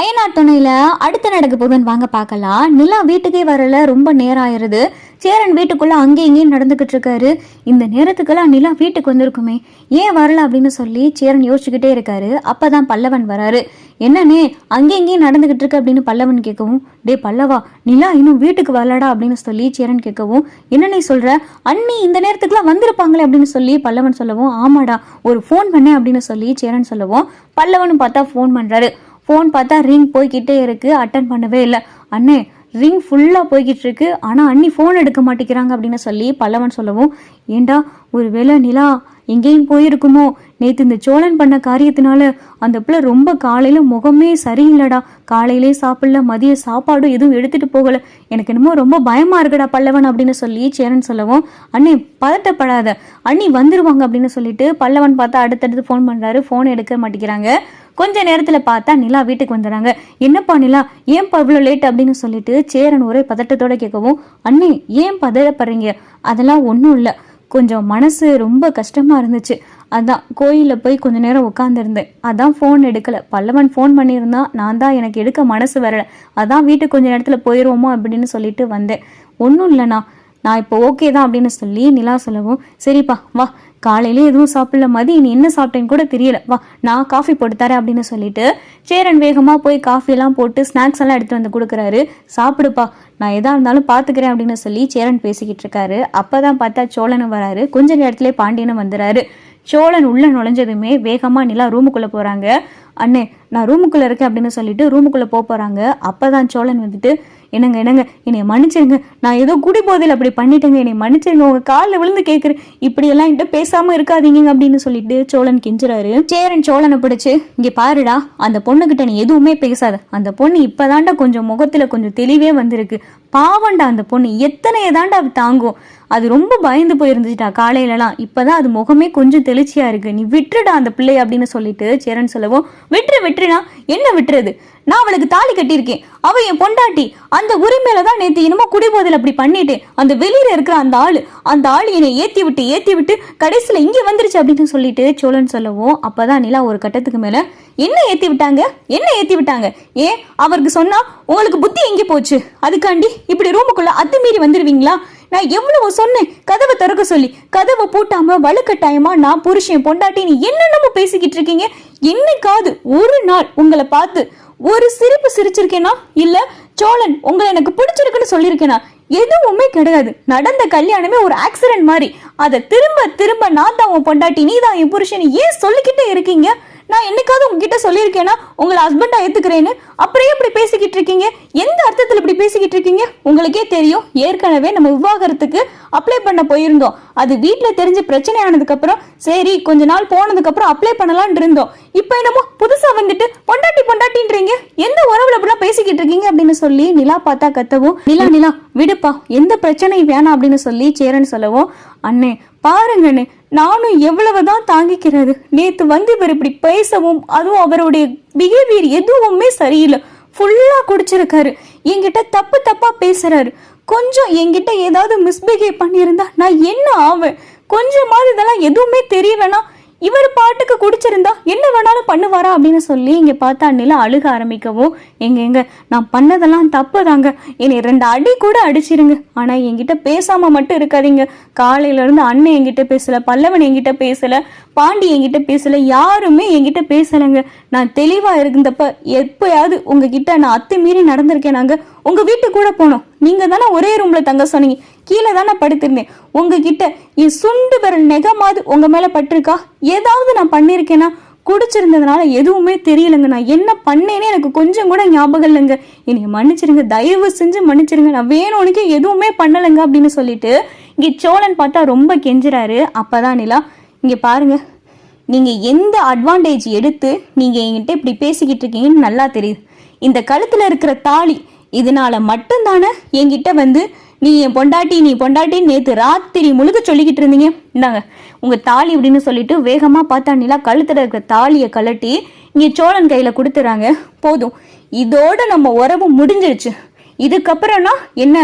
அயனார் துணையில அடுத்து நடக்க போகுதுன்னு வாங்க பார்க்கலாம். நிலா வீட்டுக்கே வரல ரொம்ப நேரம் ஆயிருது சேரன் வீட்டுக்குள்ள அங்கேயும் இங்கேயும் நடந்துகிட்டு இருக்காரு. இந்த நேரத்துக்கெல்லாம் நிலா வீட்டுக்கு வந்திருக்குமே. ஏன் வரல அப்படின்னு சொல்லி சேரன் யோசிச்சுக்கிட்டே இருக்காரு. அப்பதான் பல்லவன் வராரு. என்னன்னே அங்கே இங்கேயும் நடந்துகிட்டு இருக்கு அப்படின்னு பல்லவன் கேட்கவும் டே பல்லவா நிலா இன்னும் வீட்டுக்கு வரலடா அப்படின்னு சொல்லி சேரன் கேட்கவும் என்னண்ணே சொல்ற? அண்ணி இந்த நேரத்துக்குலாம் வந்திருப்பாங்களே அப்படின்னு சொல்லி பல்லவன் சொல்லவும் ஆமாடா ஒரு ஃபோன் பண்ணேன் அப்படின்னு சொல்லி சேரன் சொல்லவும் பல்லவனும் பார்த்தா ஃபோன் பண்றாரு. ஃபோன் பார்த்தா ரிங் போய்கிட்டே இருக்கு. அட்டன் பண்ணவே இல்லை. அண்ணே ரிங் ஃபுல்லாக போய்கிட்டு இருக்கு. ஆனால் அண்ணி ஃபோன் எடுக்க மாட்டேங்கிறாங்க அப்படின்னு சொல்லி பல்லவன் சொல்லவும் ஏண்டா ஒரு வேளை நிலா எங்கேயும் போயிருக்குமோ? நேற்று இந்த சோழன் பண்ண காரியத்தினால அந்த பிள்ளை ரொம்ப காலையில் முகமே சரியில்லடா. காலையிலே சாப்பிடல மதிய சாப்பாடும் எதுவும் எடுத்துகிட்டு போகல. எனக்கு என்னமோ ரொம்ப பயமாக இருக்குடா பல்லவன் அப்படின்னு சொல்லி சேரன் சொல்லவும் அண்ணே பதட்டப்படாத. அண்ணி வந்துருவாங்க அப்படின்னு சொல்லிட்டு பல்லவன் பார்த்தா அடுத்தடுத்து ஃபோன் பண்ணுறாரு ஃபோன் எடுக்க மாட்டேங்கிறாங்க. கொஞ்ச நேரத்துல பார்த்தா நிலா வீட்டுக்கு வந்துடுறாங்க என்னப்பா நிலா ஏன்ப்பா இவ்வளோ லேட் அப்படின்னு சொல்லிட்டு சேரன் ஒரே பதட்டத்தோட கேட்கவும் அண்ணே ஏன் பதட்டப்படுறீங்க அதெல்லாம் ஒன்றும் இல்லை. கொஞ்சம் மனசு ரொம்ப கஷ்டமா இருந்துச்சு. அதான் கோயிலில் போய் கொஞ்ச நேரம் உட்காந்துருந்தேன் அதான் ஃபோன் எடுக்கலை. பல்லவன் ஃபோன் பண்ணியிருந்தான் நான் தான் எனக்கு எடுக்க மனசு வரலை. அதான் வீட்டுக்கு கொஞ்ச நேரத்தில் போயிடுவோமோ அப்படின்னு சொல்லிட்டு வந்தேன். ஒன்றும் இல்லைண்ணா. நான் இப்போ ஓகே தான் அப்படின்னு சொல்லி நிலா சொல்லவும் சரிப்பா வா. காலையில எதுவும் சாப்பிடல மதி நீ என்ன சாப்பிட்டேன்னு கூட தெரியல. வா நான் காஃபி போட்டு தரேன் அப்படின்னு சொல்லிட்டு சேரன் வேகமா போய் காஃபியெல்லாம் போட்டு ஸ்நாக்ஸ் எல்லாம் எடுத்துட்டு வந்து கொடுக்குறாரு. சாப்பிடுப்பா நான் எதா இருந்தாலும் பாத்துக்கிறேன் அப்படின்னு சொல்லி சேரன் பேசிக்கிட்டு இருக்காரு. அப்பதான் பார்த்தா சோழனும் வராரு. கொஞ்ச நேரத்திலே பாண்டியனும் வந்துறாரு. சோழன் உள்ள நுழைஞ்சதுமே வேகமா நிலா ரூமுக்குள்ள போறாங்க. அண்ணே நான் ரூமுக்குள்ள இருக்கேன் அப்படின்னு சொல்லிட்டு ரூமுக்குள்ள போக போறாங்க. அப்பதான் சோழன் வந்துட்டு என்னங்க என்னங்க என்னை மன்னிச்சிருங்க. நான் ஏதோ குடி போதில் அப்படி பண்ணிட்டேங்க. என்னை மன்னிச்சிருங்க. உங்க காலில் விழுந்து கேட்குறேன் இப்படியெல்லாம் என்கிட்ட பேசாம இருக்காதீங்க அப்படின்னு சொல்லிட்டு சோழன் கெஞ்சுறாரு. சேரன் சோழனை பிடிச்சு இங்க பாருடா அந்த பொண்ணுகிட்ட நீ எதுவுமே பேசாத. அந்த பொண்ணு இப்பதான்டா கொஞ்சம் முகத்துல கொஞ்சம் தெளிவே வந்திருக்கு. பாவண்டா அந்த பொண்ணு எத்தனை ஏதாண்டா அது தாங்கும். அது ரொம்ப பயந்து போயிருந்துச்சுட்டா காலையிலலாம். இப்பதான் அது முகமே கொஞ்சம் தெளிச்சியா இருக்கு. நீ விட்டுடா அந்த பிள்ளை அப்படின்னு சொல்லிட்டு சேரன் சொல்லவும் விட்டுரு விட்டுருனா என்ன விட்டுறது? நான் அவளுக்கு தாலி கட்டியிருக்கேன். அவ என் பொண்டாட்டி. அந்த உரிமையில தான் நேற்று என்னமோ குடிபோதில் அப்படி பண்ணிட்டேன். அந்த வெளியில இருக்கிற அந்த ஆள் அந்த ஆள் என்னை ஏத்தி விட்டு ஏத்தி விட்டு கடைசியில் இங்கே வந்துருச்சு அப்படின்னு சொல்லிட்டு சோழன் சொல்லவும் அப்பதான் நிலா ஒரு கட்டத்துக்கு மேல என்ன ஏத்தி விட்டாங்க? என்ன ஏத்தி விட்டாங்க? ஏன் அவருக்கு சொன்னா உங்களுக்கு புத்தி எங்கே போச்சு? அதுக்காண்டி இப்படி ரூமுக்குள்ள அத்துமீறி வந்துடுவீங்களா நான் எவ்வளவு சொன்னேன். கதவை திறக்க சொல்லி. கதவை பூட்டாம வலுக்கட்டாயமா நான் புருஷன் பொண்டாட்டி நீ என்னென்னமோ பேசிக்கிட்டு இருக்கீங்க. என்னைக்காவது ஒரு நாள் உங்களை பார்த்து. ஒரு சிரிப்பு சிரிச்சிருக்கேனா? இல்ல சோழன் உங்களை எனக்கு பிடிச்சிருக்குன்னு சொல்லியிருக்கேனா? எதுவுமே கிடையாது. நடந்த கல்யாணமே ஒரு ஆக்சிடென்ட் மாதிரி. அதை திரும்ப திரும்ப நான் தான் உன் பொண்டாட்டி நீ தான் என் புருஷன் ஏன் சொல்லிக்கிட்டே இருக்கீங்க? நான் என்னைக்காவது உங்ககிட்ட சொல்லியிருக்கேனா உங்களை ஹஸ்பண்டா ஏத்துக்கிறேன்னு அப்படியே இப்படி பேசிக்கிட்டு இருக்கீங்க. எந்த அர்த்தத்தில் இப்படி பேசிக்கிட்டு இருக்கீங்க? உங்களுக்கே தெரியும். ஏற்கனவே நம்ம விவாகரத்துக்கு அப்ளை பண்ண போயிருந்தோம். அது வீட்டில் தெரிஞ்ச பிரச்சனை ஆனதுக்கப்புறம் சரி கொஞ்ச நாள் போனதுக்கப்புறம் அப்ளை பண்ணலான் இருந்தோம். இப்போ என்னமோ புதுசாக வந்துட்டு பொண்டாட்டி பொண்டாட்டின்றீங்க. எந்த உறவுல இப்படிலாம் பேசிக்கிட்டு இருக்கீங்க அப்படின்னு சொல்லி நிலா பார்த்தா கத்தவும் நிலா நிலா விடுப்பா எந்த பிரச்சனையும் வேணாம் அப்படின்னு சொல்லி சேரன் சொல்லவும் அண்ணே பாருங்கன்னு நானும் எவ்வளவுதான் தாங்கிக்கிறது. நேத்து வந்து இவர் இப்படி பேசவும் அதுவும் அவருடைய பிஹேவியர் எதுவுமே சரியில்லை. ஃபுல்லா குடிச்சிருக்காரு. என்கிட்ட தப்பு தப்பா பேசுறாரு. கொஞ்சம் என்கிட்ட ஏதாவது மிஸ்பிஹேவ் பண்ணியிருந்தா நான் என்ன ஆவேன்? கொஞ்சமாவது இதெல்லாம் எதுவுமே தெரியலனா இவர் பாட்டுக்கு குடிச்சிருந்தா என்ன வேணாலும் பண்ணுவாரா அப்படின்னு சொல்லி இங்கே பார்த்தா நிலா அழுக ஆரம்பிக்கவும் எங்க எங்க நான் பண்ணதெல்லாம் தப்பு தாங்க என்னை ரெண்டு அடி கூட அடிச்சிருங்க. ஆனால் என்கிட்ட பேசாம மட்டும் இருக்காதீங்க. காலையிலேருந்து அண்ணன் என்கிட்ட பேசல பல்லவன் என்கிட்ட பேசல பாண்டி என்கிட்ட பேசல யாருமே என்கிட்ட பேசலைங்க. நான் தெளிவா இருந்தப்ப எப்பயாவது உங்ககிட்ட நான் அத்துமீறி நடந்திருக்கேன் நாங்க உங்க வீட்டுக்கு கூட போனோம். நீங்க தானே ஒரே ரூம்ல தங்க சொன்னீங்க. கீழே தானே படுத்திருந்தேன். உங்ககிட்ட என் சுண்டு விரல் நெகமாவது உங்க மேல பட்டிருக்கா? ஏதாவது நான் பண்ணியிருக்கேனா? குடிச்சிருந்ததுனால எதுவுமே தெரியலங்க. நான் என்ன பண்ணேனே எனக்கு கொஞ்சம் கூட ஞாபகம் இல்லைங்க. என்னை மன்னிச்சிருங்க. தயவு செஞ்சு மன்னிச்சிருங்க. நான் வேணும்னுக்கே எதுவுமே பண்ணலைங்க அப்படின்னு சொல்லிட்டு இங்கே சோழன் பார்த்தா ரொம்ப கெஞ்சுறாரு. அப்போதான் நிலா இங்கே பாருங்க. நீங்கள் எந்த அட்வான்டேஜ் எடுத்து நீங்கள் என்கிட்ட இப்படி பேசிக்கிட்டு இருக்கீங்கன்னு நல்லா தெரியுது. இந்த கழுத்தில் இருக்கிற தாலி இதனால மட்டும்தானே என்கிட்ட வந்து நீ என் பொண்டாட்டி நீ பொண்டாட்டி நேற்று ராத்திரி முழுக்க சொல்லிக்கிட்டு இருந்தீங்க. இந்தாங்க உங்கள் தாலி அப்படின்னு சொல்லிட்டு வேகமாக பார்த்தா நிலா கழுத்தில் இருக்கிற தாலியை கழட்டி இங்கே சோழன் கையில் கொடுத்துறாங்க. போதும் இதோட நம்ம உறவு முடிஞ்சிருச்சு. இதுக்கப்புறம்னா என்ன?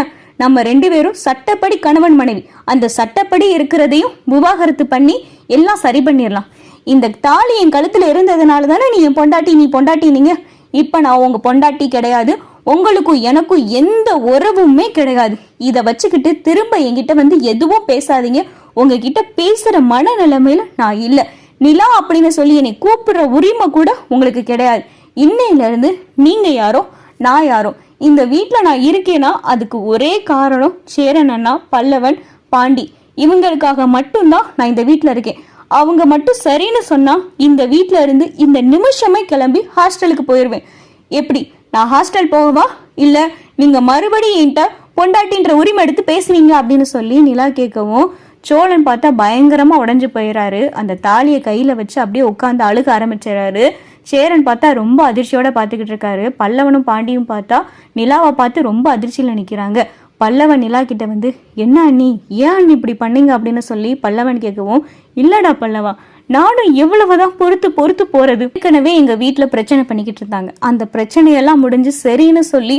நம்ம ரெண்டு பேரும் சட்டப்படி கணவன் மனைவி. அந்த சட்டப்படி இருக்கிறதையும் விவாகரத்து பண்ணி எல்லாம் சரி பண்ணிடலாம் இந்த தாலி என் கழுத்தில் இருந்ததுனால தானே நீ என் பொண்டாட்டி நீ பொண்டாட்டி நீங்க இப்போ நான் உங்கள் பொண்டாட்டி கிடையாது உங்களுக்கும் எனக்கும் எந்த உறவுமே கிடையாது. இதை வச்சுக்கிட்டு திரும்ப என்கிட்ட வந்து எதுவும் பேசாதீங்க. உங்ககிட்ட பேசுகிற மனநிலைமையில நான் இல்லை. நிலா அப்படின்னு சொல்லி என்னை கூப்பிடுற உரிமை கூட உங்களுக்கு கிடையாது. இன்னையிலேருந்து நீங்கள் யாரோ நான் யாரோ. இந்த வீட்டில் நான் இருக்கேன்னா அதுக்கு ஒரே காரணம் சேரன் அண்ணா பல்லவன் பாண்டி. இவங்களுக்காக மட்டும்தான் நான் இந்த வீட்டில் இருக்கேன். அவங்க மட்டும் சரின்னு சொன்னால் இந்த வீட்டில் இருந்து இந்த நிமிஷமே கிளம்பி ஹாஸ்டலுக்கு போயிடுவேன் எப்படி? நான் ஹாஸ்டல் போகவா? இல்லை நீங்கள் மறுபடியும் என்கிட்ட பொண்டாட்டின்ற உரிமை எடுத்து பேசுவீங்க அப்படின்னு சொல்லி நிலா கேட்கவும் சோழன் பார்த்தா பயங்கரமாக உடஞ்சு போயிடுறாரு அந்த தாலியை கையில் வச்சு அப்படியே உட்காந்து அழுக ஆரம்பிச்சிடறாரு சேரன் பார்த்தா ரொம்ப அதிர்ச்சியோட பார்த்துக்கிட்டு இருக்காரு. பல்லவனும் பாண்டியும் பார்த்தா நிலாவை பார்த்து ரொம்ப அதிர்ச்சியில் நிற்கிறாங்க பல்லவன் நிலா கிட்ட வந்து என்ன அண்ணி? ஏன் அண்ணி இப்படி பண்ணீங்க? அப்படின்னு சொல்லி பல்லவன் கேட்கவும் இல்லடா பல்லவா நானும் எவ்வளவுதான் பொறுத்து பொறுத்து போறது. ஏற்கனவே எங்க வீட்டுல பிரச்சனை பண்ணிக்கிட்டு இருந்தாங்க. அந்த பிரச்சனையெல்லாம் முடிஞ்சு சரின்னு சொல்லி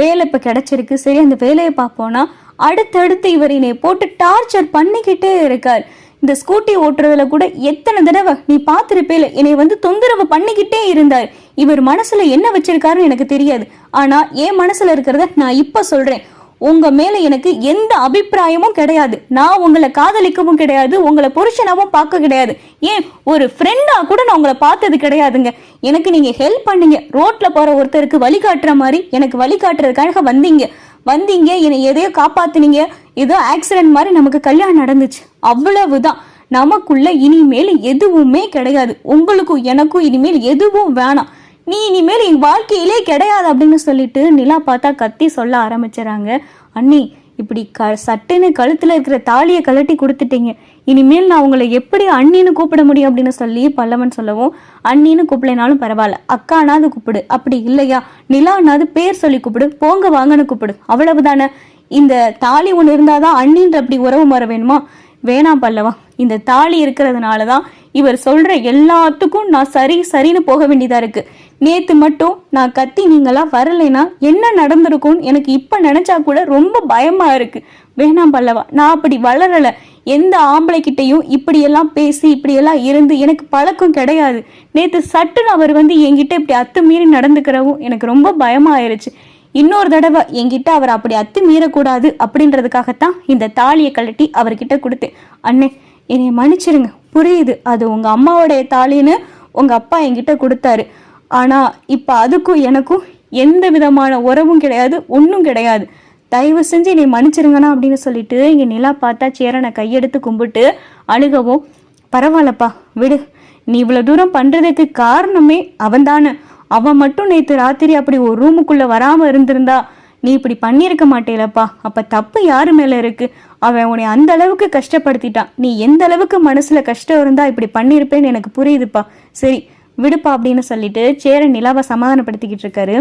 வேலை இப்ப கிடைச்சிருக்கு. சரி அந்த வேலையை பார்ப்போம்னா அடுத்தடுத்து இவர் என்னை போட்டு டார்ச்சர் பண்ணிக்கிட்டே இருக்கார். இந்த ஸ்கூட்டி ஓட்டுறதுல கூட எத்தனை தடவை நீ பார்த்துருப்பேல என்னை வந்து தொந்தரவு பண்ணிக்கிட்டே இருந்தார். இவர் மனசுல என்ன வச்சிருக்காருன்னு எனக்கு தெரியாது. ஆனா என் மனசுல இருக்கிறத நான் இப்ப சொல்றேன். உங்க மேல எனக்கு எந்த அபிப்பிராயமும் கிடையாது. நான் உங்களை காதலிக்கவும் கிடையாது உங்களை புருஷனாவும் பார்க்க கிடையாது. ஏன்? ஒரு ஃப்ரெண்டா கூட நான் உங்களை பார்த்தது கிடையாதுங்க. எனக்கு நீங்க ஹெல்ப் பண்ணீங்க. ரோட்ல போற ஒருத்தருக்கு வழிகாட்டுற மாதிரி எனக்கு வழிகாட்டுறதுக்காக வந்தீங்க. வந்தீங்க என்னை எதையோ காப்பாத்துனீங்க. ஏதோ ஆக்சிடென்ட் மாதிரி நமக்கு கல்யாணம் நடந்துச்சு. அவ்வளவுதான். நமக்குள்ள இனிமேல் எதுவுமே கிடையாது. உங்களுக்கும் எனக்கும் இனிமேல் எதுவும் வேணாம். நீ இனிமேல் என் வாழ்க்கையிலே கிடையாது அப்படின்னு சொல்லிட்டு நிலா பார்த்தா கத்தி சொல்ல ஆரம்பிச்சிடறாங்க அண்ணி இப்படி க சட்டுன்னு கழுத்தில் இருக்கிற தாலியை கழட்டி கொடுத்துட்டீங்க. இனிமேல் நான் உங்களை எப்படி அண்ணின்னு கூப்பிட முடியும் அப்படின்னு சொல்லி பல்லவன் சொல்லவும் அண்ணின்னு கூப்பிடனாலும் பரவாயில்ல. அக்கானாவது கூப்பிடு. அப்படி இல்லையா? நிலானாவது பேர் சொல்லி கூப்பிடு. போங்க வாங்கன்னு கூப்பிடு. அவ்வளவுதானே? இந்த தாலி ஒன்று இருந்தால் தான் அண்ணின்ற அப்படி உறவு வர வேணுமா? வேணாம் பல்லவா. இந்த தாலி இருக்கிறதுனால தான் இவர் சொல்கிற எல்லாத்துக்கும் நான் சரி சரின்னு போக வேண்டியதாக இருக்குது நேத்து மட்டும் நான் கத்தி நீங்களா வரலைன்னா என்ன நடந்திருக்கும்னு எனக்கு இப்ப நினைச்சா கூட ரொம்ப பயமா இருக்கு. வேணாம் பல்லவா நான் அப்படி வளரல. எந்த ஆம்பளைக்கிட்டையும் இப்படியெல்லாம் பேசி இப்படியெல்லாம் இருந்து எனக்கு பழக்கம் கிடையாது. நேத்து சட்டுன்னு அவர் வந்து என்கிட்ட இப்படி அத்துமீறி நடந்துக்கிறவும் எனக்கு ரொம்ப பயமாயிருச்சு இன்னொரு தடவை என்கிட்ட அவர் அப்படி அத்து மீறக்கூடாது அப்படின்றதுக்காகத்தான் இந்த தாலியை கழட்டி அவர்கிட்ட கொடுத்தேன். அண்ணே என்னை மன்னிச்சிருங்க. புரியுது. அது உங்க அம்மாவோடைய தாலின்னு உங்க அப்பா என்கிட்ட கொடுத்தாரு. ஆனா இப்ப அதுக்கும் எனக்கும் எந்த விதமான உறவும் கிடையாது ஒன்றும் கிடையாது. தயவு செஞ்சு என்னை மன்னிச்சிருங்கண்ணா அப்படின்னு சொல்லிட்டு இங்க நிலா பார்த்தா சேரனை கையெடுத்து கும்பிட்டு அழுகவும் பரவாயில்லப்பா விடு. நீ இவ்வளோ தூரம் பண்ணுறதுக்கு காரணமே அவன்தானே அவன் மட்டும் நேற்று ராத்திரி அப்படி ஒரு ரூமுக்குள்ளே வராமல் இருந்திருந்தா நீ இப்படி பண்ணியிருக்க மாட்டேலப்பா. அப்போ தப்பு யாரு மேலே இருக்கு? அவன் உன்னை அந்த அளவுக்கு கஷ்டப்படுத்திட்டான். நீ எந்த அளவுக்கு மனசில் கஷ்டம் இருந்தா இப்படி பண்ணியிருப்பேன்னு எனக்கு புரியுதுப்பா. சரி விடுப்பா அப்படின்னு சொல்லிட்டு சேர நிலாவை சமாதானப்படுத்திக்கிட்டு இருக்காரு.